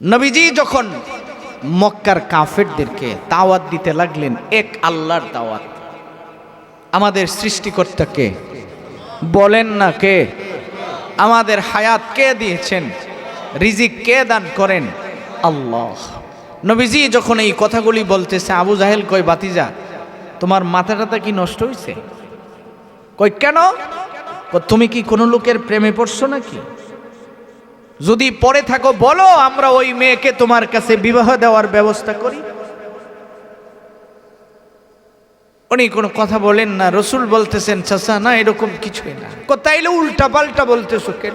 নবীজি যখন মক্কার কাফেরদেরকে দাওয়াত দিতে লাগলেন, এক আল্লাহর দাওয়াত। আমাদের সৃষ্টিকর্তাকে বলেন না কে? আমাদের হায়াত কে দিয়েছেন? রিজিক কে দান করেন? আল্লাহ। নবীজি যখন এই কথাগুলি বলতেছে, আবু জাহেল কই বাতিজা, তোমার মাথা টাথা কি নষ্ট হয়েছে কই কেন? তুমি কি কোনো লোকের প্রেমে পড়ছো নাকি? যদি পরে থাকো বলো আমরা ওই মেয়েকে তোমার কাছে বিবাহ দেওয়ার ব্যবস্থা করি। উনি কোনো কথা বলেন না রসুল বলতেছেন চাচা না এরকম কিছুই না। তাইলে উল্টা পাল্টা বলতেছো কেন?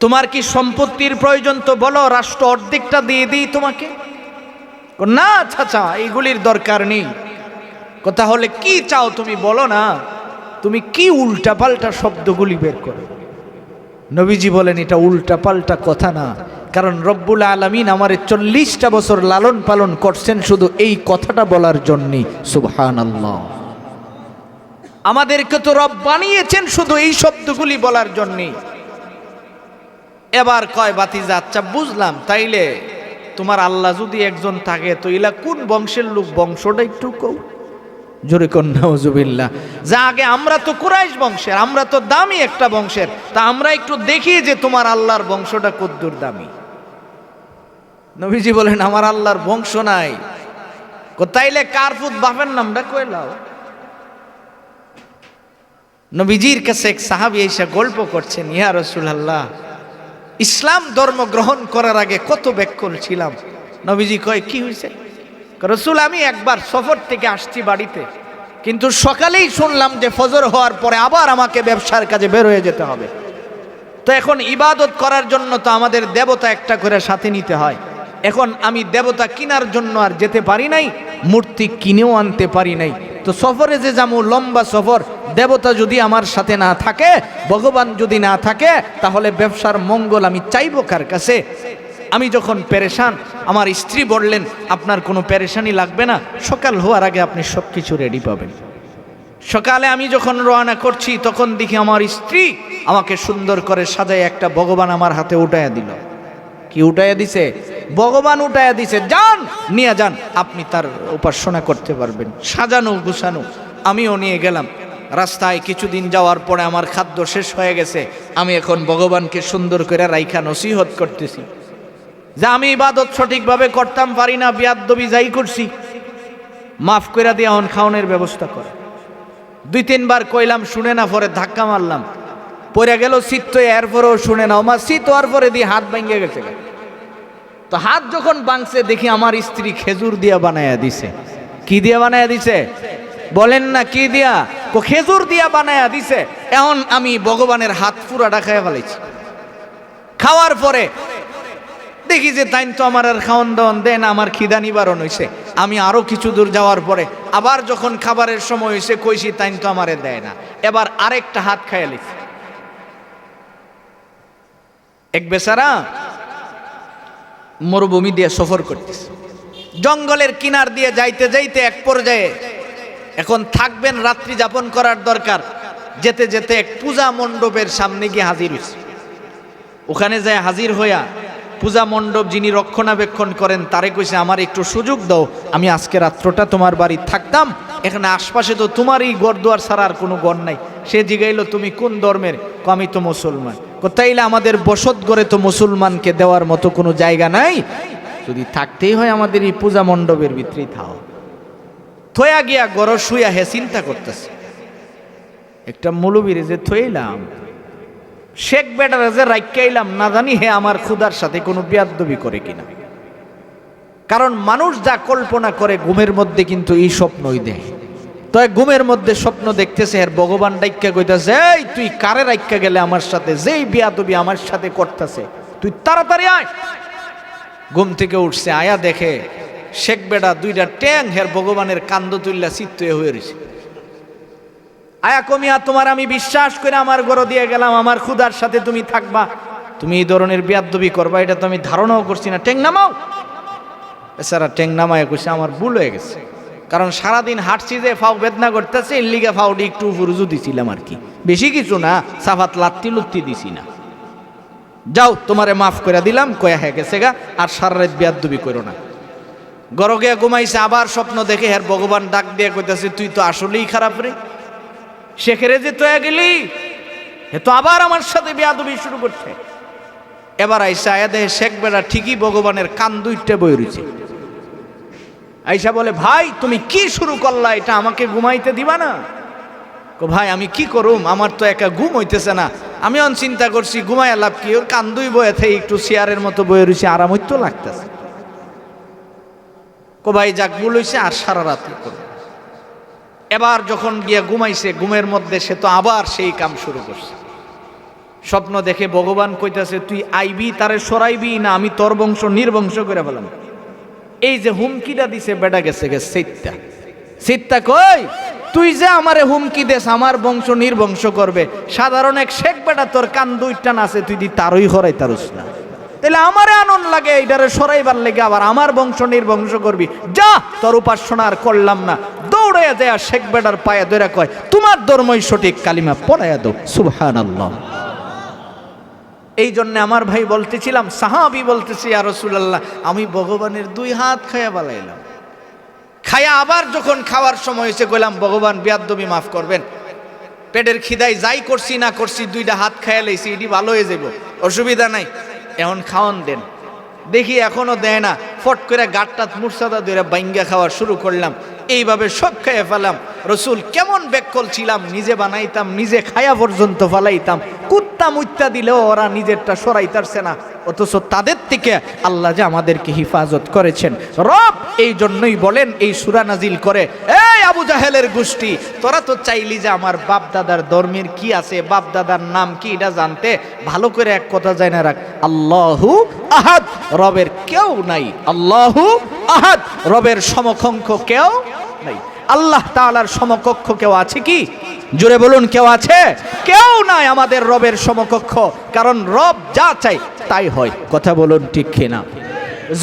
তোমার কি সম্পত্তির প্রয়োজন তো বলো রাষ্ট্র অর্ধেকটা দিয়ে দিই তোমাকে? না চাচা এইগুলির দরকার নেই। কো, তাহলে কি চাও তুমি বলো না? তুমি কি উল্টা পাল্টা শব্দগুলি বের করো? নবীজি বলেন, এটা উল্টা পাল্টা কথা না। কারণ রব্বুল আলমিন আমার চল্লিশটা বছর লালন পালন করছেন শুধু এই কথাটা বলার জন্যই সুবহান আল্লাহ আমাদেরকে তো রব বানিয়েছেন শুধু এই শব্দগুলি বলার জন্যই এবার কয় বাতিজা আচ্ছা বুঝলাম। তাইলে তোমার আল্লাহ যদি একজন থাকে, তো ইলা কোন বংশের লোক? বংশটা একটু কও। জোরে কন্যা হজুবিল্লা যা আগে আমরা তো কুরাইশ বংশের, আমরা তো দামি একটা বংশের, তা আমরা একটু দেখি যে তোমার আল্লাহর বংশটা কদ্দুর দামি। নবীজি বলেন, আমার আল্লাহর বংশ নাই। কো তাইলে কারফুত, বাপের নামটা কইলাও নবীজির কাছে এক সাহাবি এসে গল্প করছেন, ইয়া রসুল আল্লাহ ইসলাম ধর্ম গ্রহণ করার আগে কত ব্যাকুল ছিলাম? নবীজি কয়, কি হয়েছে রসুল, আমি একবার সফর থেকে আসছি বাড়িতে, কিন্তু সকালেই শুনলাম যে ফজর হওয়ার পরে আবার আমাকে ব্যবসার কাজে বের হয়ে যেতে হবে। তো এখন ইবাদত করার জন্য তো আমাদের দেবতা একটা করে সাথে নিতে হয়। এখন আমি দেবতা কিনার জন্য আর যেতে পারি নাই, মূর্তি কিনেও আনতে পারি নাই। তো সফরে যে যাব, লম্বা সফর, দেবতা যদি আমার সাথে না থাকে, ভগবান যদি না থাকে, তাহলে ব্যবসার মঙ্গল আমি চাইব কার কাছে? আমি যখন পেরেশান, আমার স্ত্রী বললেন, আপনার কোনো পেরেশানি লাগবে না, সকাল হওয়ার আগে আপনি সব কিছু রেডি পাবেন। সকালে আমি যখন রওনা করছি, তখন দেখি আমার স্ত্রী আমাকে সুন্দর করে সাজায় একটা ভগবান আমার হাতে উঠাইয়া দিল। কি উঠাইয়া দিছে? ভগবান উঠাইয়া দিছে, যান, নিয়ে যান, আপনি তার উপাসনা করতে পারবেন। সাজানো, গুছানো, আমিও নিয়ে গেলাম। রাস্তায় কিছুদিন যাওয়ার পরে আমার খাদ্য শেষ হয়ে গেছে, আমি এখন ভগবানকে সুন্দর করে রাইখা নসিহত করতেছি। যে আমি ইবাদত সঠিকভাবে করতাম, পারি না বিয়াদ্দবি যাই করছি, মাফ করে দিয়ে এখন খাওয়ানোর ব্যবস্থা করে। দুই তিনবার কইলাম, শুনে না পরে ধাক্কা মারলাম। পড়ে গেল শীত তো এরপরেও শুনে না আমার শীত হওয়ার পরে দিয়ে হাত ভেঙে গেছে তো হাত যখন বাংছে দেখি আমার স্ত্রী খেজুর দিয়া বানায়া দিছে। কি দিয়া বানায়া দিছে? বলেন না, কি দিয়া? কো, খেজুর দিয়া বানায়া দিছে। এখন আমি ভগবানের হাত পুরা ডাকায় ফেলেছি খাওয়ার পরে দেখি যে তাই তো আমার আর খাওয়ান দাওয়ান দেয় না, আমার খিদা নিবারণ হয়েছে আমি আরও কিছু দূর যাওয়ার পরে আবার যখন খাবারের সময় হয়েছে কইছি তাই তো আমারে দেয় না। এবার আরেকটা হাত খাইয়ালিস এক বেচারা মরুভূমি দিয়ে সফর করতেছে। জঙ্গলের কিনার দিয়ে যাইতে যাইতে এক পর্যায়ে এখন থাকবেন রাত্রি যাপন করার দরকার, যেতে যেতে এক পূজা মণ্ডপের সামনে গিয়ে হাজির হয়েছে ওখানে যায় হাজির হইয়া পূজা মণ্ডপ যিনি রক্ষণাবেক্ষণ করেন, তারে কইছে, আমার একটু সুযোগ দাও, আমি আজকে রাত্রটা তোমার বাড়ি থাকতাম। এখানে আশপাশে তো তোমারই গড়দুয়ার ছাড়া আর কোনো গড় নাই। সে জিগাইলো, তুমি কোন ধর্মের? আমি তো মুসলমান। তাইলে আমাদের বসত গড়ে তো মুসলমানকে দেওয়ার মতো কোনো জায়গা নাই? যদি থাকতেই হয় আমাদের এই পূজা মণ্ডপের ভিতরেই থাও। থয়া গিয়া গড় শুয়া হে চিন্তা করতেছে। একটা মৌলবীরে যে থইলাম শেখ বেটারে যে রাইকাইলাম, না জানি হে আমার ক্ষুদার সাথে কোনো বিয়াদ্দবি করে কিনা। কারণ মানুষ যা কল্পনা করে ঘুমের মধ্যে কিন্তু এই স্বপ্নই দেয়। তো ঘুমের মধ্যে স্বপ্ন দেখতেছে আর ভগবান ডাইক্কা কইতাছে, এই, তুই কারে রাইক্কা গেলে আমার সাথে? যেই বিয়াদবি আমার সাথে করতেছে, তুই তাড়াতাড়ি আয়। ঘুম থেকে উঠছে, আয়া দেখে, শেখ বেটা দুইটা ট্যাং হের ভগবানের কান্দ তুল্লা চিত্ত হয়ে রয়েছে আয়া কমিয়া, তোমার আমি বিশ্বাস করে আমার গড় দিয়ে গেলাম, আমার ক্ষুদার সাথে তুমি থাকবা। তুমি এই ধরনের বিয়াদ্দবি করবা, এটা তো আমি ধারণাও করছি না। ট্যাং নামাও। এছাড়া ট্যাং নামায় কইছে, আমার ভুল হয়ে গেছে। কারণ সারাদিন হাঁটছি যে, ফাও বেদনা করতেছে, এর ফাউডি একটু ফুরুজু দিছিলাম আর কি। বেশি কিছু না, সাফাত, লাত্তি, লুত্তি দিছি না। যাও, তোমারে মাফ করে দিলাম, কয়া হয়ে গেছে গা, আর সারা রাত বিয়াদ্দুবি করো না। গড় গিয়া ঘুমাইছে, আবার স্বপ্ন দেখে হ্যার ভগবান ডাক দিয়ে কইতাছে, তুই তো আসলেই খারাপ রে। শেখেরে যে তয়া গেলি হে তো আবার আমার সাথে বিয়াদবি শুরু করছে। এবার আইসা আয়া দেহে শেখ বেড়া ঠিকই ভগবানের কান দুইটা বই রয়েছে। আইসা বলে, ভাই, তুমি কি শুরু করলা? এটা আমাকে ঘুমাইতে দিবা না? কো, ভাই, আমি কি করুম? আমার তো একা ঘুম হইতেছে না। আমি অন চিন্তা করছি, ঘুমাইয়া লাভ কি? ওর কান দুই বয়ে থেকে একটু চেয়ারের মতো বয়ে রয়েছে আরাম হইতো লাগতেছে। কো, ভাই, যাক, ভুল হইছে, আর সারা রাত করো। এবার যখন গিয়ে ঘুমাইছে, ঘুমের মধ্যে সে তো আবার সেই কাম শুরু করছে। স্বপ্ন দেখে ভগবান কইতাছে, তুই আইবি, তারে সরাইবি না, আমি তোর বংশ নির্বংশ করে ফেলাম। এই যে হুমকিটা দিছে, বেটা গেছে গে সিটটা। সিটটা কই? তুই যে আমারে হুমকি দেস, আমার বংশ নির্বংশ করবে। সাধারণ এক শেখ বেটা, তোর কান দুইটান আছে তুই দি তারই হরাই তারুস না। তাহলে আমারে আনন্দ লাগে, এইটারে সরাইবার লেগে আবার আমার বংশ নির্বংশ করবি। যা, তোর উপাসনা আর করলাম না। দৌড়ে যায় শেখ বেটার পায়ে ধরে কয়, তোমার ধর্মই সঠিক, কালিমা পড়াইয়া দাও। সুবহান এই জন্য আমার ভাই বলতেছিলাম, সাহাবি বলতেছি আর রসুলাল্লাহ, আমি ভগবানের দুই হাত খায়া বালাইলাম। খায়া আবার যখন খাওয়ার সময় হয়েছে, কইলাম, ভগবান বিয়াদ্দবি মাফ করবেন। পেটের খিদাই যাই করছি না করছি, দুইটা হাত খায়া লাইছি, এটি ভালো হয়ে যাব অসুবিধা নাই। এখন খাওয়ান দেন। দেখি এখনও দেয় না, ফট করে গাটটাত মুরসাদা ধরে বাইঙ্গা খাওয়া শুরু করলাম। এইভাবে সব খেয়ে ফেলাম। রসুল কেমন বেকল ছিলাম, নিজে বানাইতাম, নিজে খায়া পর্যন্ত ফালাইতাম। কুত্তা মুত্তা দিলেও ওরা নিজেরটা সরাইতারছে না। অথচ তাদের থেকে আল্লাহ যে আমাদেরকে হিফাজত করেছেন। রব এই জন্যই বলেন, এই সুরা নাজিল করে, এই আবু জাহেলের গোষ্ঠী, তোরা তো চাইলি যে আমার বাপ দাদার ধর্মের কি আছে বাপ দাদার নাম কি, এটা জানতে। ভালো করে এক কথা যায় রাখ, আল্লাহু আহাদ, রবের কেউ নাই। আল্লাহু আহাদ, রবের সমকক্ষ কেউ নাই। আল্লাহ তাআলার সমকক্ষ কেউ আছে কি? জোরে বলুন, কেউ আছে? কেউ নাই আমাদের রবের সমকক্ষ, কারণ রব যা চাই তাই হয়। কথা বলুন ঠিক কিনা?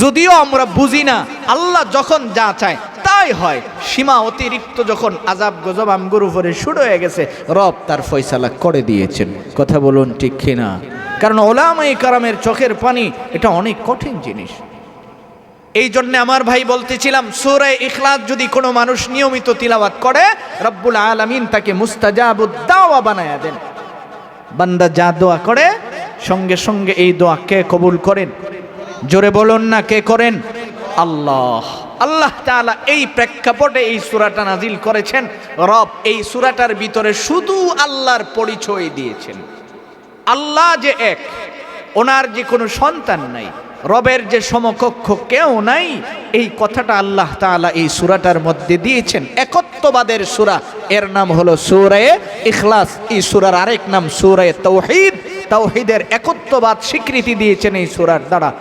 যদিও আমরা বুঝি না, আল্লাহ যখন যা চায় তাই হয়। সীমা অতিরিক্ত যখন আজাব গজব আমগুর উপরে শুরু হয়ে গেছে, রব তার ফয়সালা করে দিয়েছেন। কথা বলুন ঠিক কিনা? কারণ ওলামাই কারামের চোখের পানি, এটা অনেক কঠিন জিনিস। এই জন্য আমার ভাই বলতেছিলাম, সুরে ইখলাস যদি কোনো মানুষ নিয়মিত তিলাওয়াত করে, রব্বুল আলামিন তাকে মুস্তাজাবুদ দাওয়া বানায়া দেন। বান্দা যা দোয়া করে, সঙ্গে সঙ্গে এই দোয়া কে কবুল করেন? জোরে বলুন না কে করেন? আল্লাহ। আল্লাহ তাআলা এই প্রেক্ষাপটে এই সূরাটা নাজিল করেছেন। রব এই সূরাটার ভিতরে শুধু আল্লাহর পরিচয় দিয়েছেন। আল্লাহ যে এক, ওনার যে কোনো সন্তান নাই। রবের যে সমকক্ষ কেউ নাই, এই কথাটা আল্লাহ তালা এই সুরাটার মধ্যে দিয়েছেন। একত্ববাদের সুরা, এর নাম হলো সূরায়ে ইখলাস। এই সুরার আরেক নাম সূরায়ে তৌহিদ। তৌহিদের একত্ববাদ স্বীকৃতি দিয়েছেন এই সুরার দ্বারা।